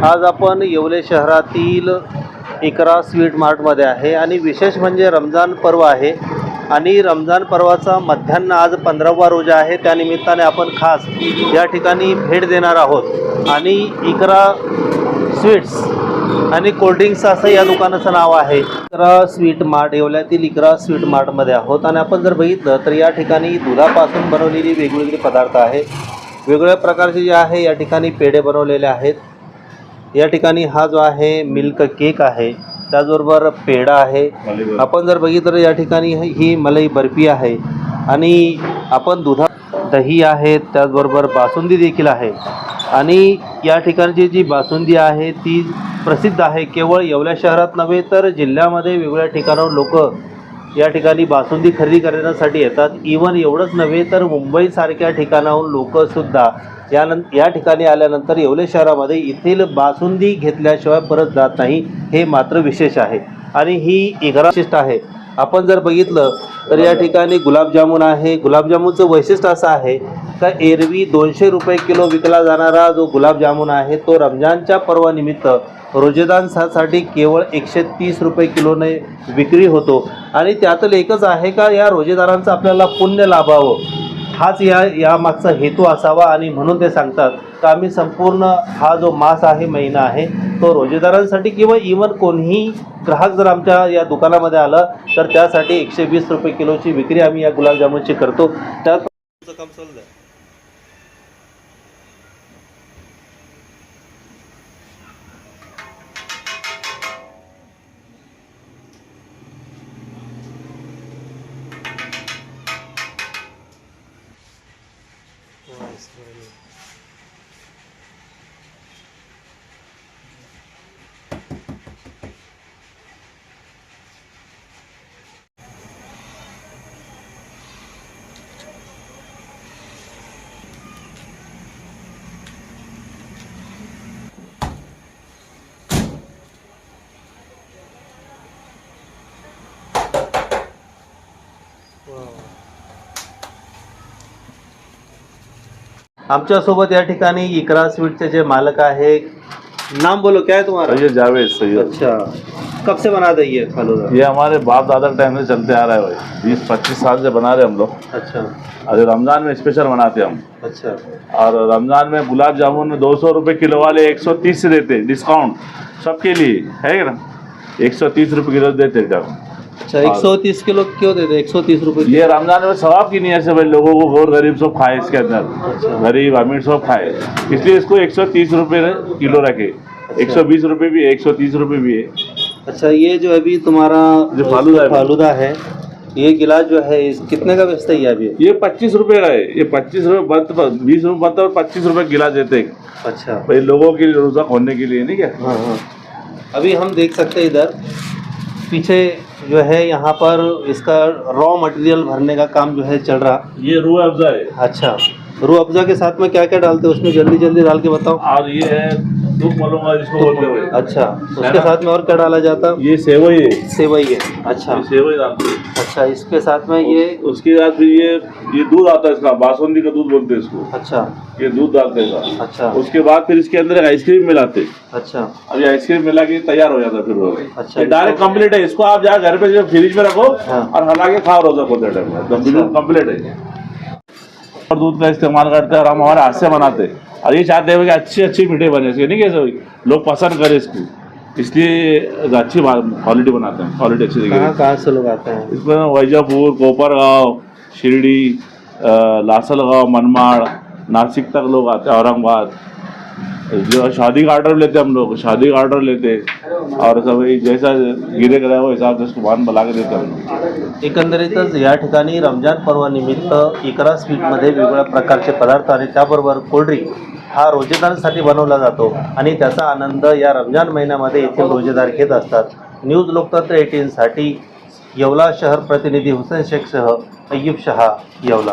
आज आपण येवले शहरातील इकरा स्वीट मार्टमध्ये आहे आणि विशेष म्हणजे रमजान पर्व आहे. आणि रमजान पर्वाचा मध्यान्न आज पंधरावा रोजा आहे. त्यानिमित्ताने आपण खास या ठिकाणी भेट देणार आहोत. आणि इकरा स्वीट्स आणि कोल्ड्रिंक्स असं या दुकानाचं नाव आहे. इकरा स्वीट मार्ट येवल्यातील इकरा स्वीट मार्टमध्ये आहोत. आणि आपण जर बघितलं तर या ठिकाणी दुधापासून बनवलेली वेगवेगळे पदार्थ आहे वेगवेगळ्या प्रकारचे जे आहे या ठिकाणी पेढे बनवलेले आहेत. या ठिकाणी हा जो आहे मिल्क केक आहे त्याचबरोबर पेढा आहे. आपण जर बघितलं तर या ठिकाणी ही मलाई बर्फी आहे आणि आपण दुधा दही आहे त्याचबरोबर बासुंदी देखील आहे. आणि या ठिकाणची जी बासुंदी आहे ती प्रसिद्ध आहे केवळ येवल्या शहरात नव्हे तर जिल्ह्यामध्ये वेगवेगळ्या ठिकाणाहून लोक या ठिकाणी बासुंदी खरेदी करण्यासाठी येतात. इवन एवढंच नव्हे तर मुंबईसारख्या ठिकाणाहून लोकसुद्धा यानं या ठिकाणी आल्यानंतर येवले शहरामध्ये येथील बासुंदी घेतल्याशिवाय परत जात नाही हे मात्र विशेष आहे. आणि ही इगरा विशिष्ट आहे. आपण जर बघितलं तर या ठिकाणी गुलाबजामुन आहे. गुलाबजामुनचं वैशिष्ट्य असं आहे का एरवी दोनशे रुपये किलो विकला जाणारा जो गुलाबजामुन आहे तो रमजानच्या पर्वानिमित्त रोजेदांसाठी केवळ एकशे तीस रुपये किलोने विक्री होतो. आणि त्यातलं एकच आहे का या रोजेदारांचं आपल्याला पुण्य लाभावं? हाच या यामागचा हेतू असावा आणि म्हणून ते सांगतात का आम्ही संपूर्ण हा जो मास आहे महिना आहे तो रोजेदारांसाठी किंवा इवन कोणीही ग्राहक जर आमच्या या दुकानामध्ये आलं तर त्यासाठी एकशे वीस रुपये किलोची विक्री आम्ही या गुलाबजामुनची करतो. त्यात काम That's what I mean. आमच्यासोबत या ठिकाणी इकरा स्वीटचे जे मालक आहे नाम बोलो क्या है तुम्हारा सैयद जावेद सैयद अच्छा. कब से बना रही है फालूदा ये हमारे बाप दादा के टाइम से चलते आ रहा है भाई। बीस पच्चीस साल से बना रहे हम लोग। अच्छा। अरे रमज़ान में स्पेशल बनाते हम। अच्छा। और रमज़ान में गुलाब जामुन में दो सौ रुपये किलो वाले एक सौ तीस देते डिस्काउंट सबके लिए। है ना? एक सौ तीस रुपये किलो देते जब अच्छा एक सौ तीस किलो क्यों देते एक सौ तीस रुपये ये रमज़ान में सवाब की नीयत से भाई लोगों को गौर गरीब सब खाए इसके अंदर। अच्छा। गरीब अमीर सब खाए। इसलिए इसको एक सौ तीस रुपये किलो रखे। एक सौ बीस रुपये भी है एक सौ तीस रुपये भी है। अच्छा ये जो अभी तुम्हारा जो फालूदा है। फालूदा है ये गिलास जो है इस कितने का बेचता है अभी? ये पच्चीस रुपये का है। ये पच्चीस बंद बीस रुपये बंद और पच्चीस रुपये गिलास देते हैं। अच्छा। भाई लोगों की रोजा खोलने के लिए नहीं क्या? हाँ हाँ। अभी हम देख सकते हैं इधर पीछे जो है यहाँ पर इसका रॉ मटेरियल भरने का काम जो है चल रहा। ये रूह अफजा है। अच्छा रू अफ़ज़ा के साथ में क्या क्या डालते हो उसमें? जल्दी जल्दी डाल के बताओ। और ये है धूप मलूँगा जिसको बोलते हुए। अच्छा उसके साथ में और क्या डाला जाता? ये सेवई है। सेवई है अच्छा। सेवई डालते अच्छा इसके साथ में ये उसके बाद फिर ये ये दूध आता है इसका बासुंदी का दूध बोलते हैं इसको। अच्छा। ये दूध डालते हैं अच्छा। उसके बाद फिर इसके अंदर आइसक्रीम मिलाते अच्छा। अब ये आइसक्रीम मिला के तैयार हो जाता है फिर अच्छा, डायरेक्ट कंप्लीट है। इसको आप जाकर घर पे फ्रिज में रखो हाँ। और हला के खाओ रोजा खोलते टाइम एकदम बिल्कुल है। और दूध का इस्तेमाल करते हैं और हम हमारे हाथ से बनाते हैं। और ये चाहते हैं कि अच्छी अच्छी मीठे बने इसके। नहीं कैसे लोग पसंद करें इसको। इसलिए अच्छी क्वालिटी बनाते हैं। क्वालिटी अच्छी कहाँ देखिए कहाँ से लोग आते हैं? इसमें वैजापुर कोपरगांव शिरडी लासलगांव मनमाड़ नासिक तक लोग आते हैं औरंगाबाद। शादी का ऑर्डर लेते हम लोग शादी का ऑर्डर लेते और सब जैसा गिरे गया वो हिसाब से उसको वाहन बना के देते हम लोग। एकंदरीतच या ठिकाणी रमजान पर्वानिमित्त इकरा स्वीटमध्ये वेगवेगळ्या प्रकारचे पदार्थ आणि त्याबरोबर कोल्ड्रिंक हा रोजेदारांसाठी बनवला जातो आणि त्याचा आनंद या रमजान महिन्यामध्ये येथील रोजेदार घेत असतात. न्यूज लोकतंत्र एटीनसाठी येवला शहर प्रतिनिधी हुसेन शेखसह अय्यूब शहा येवला.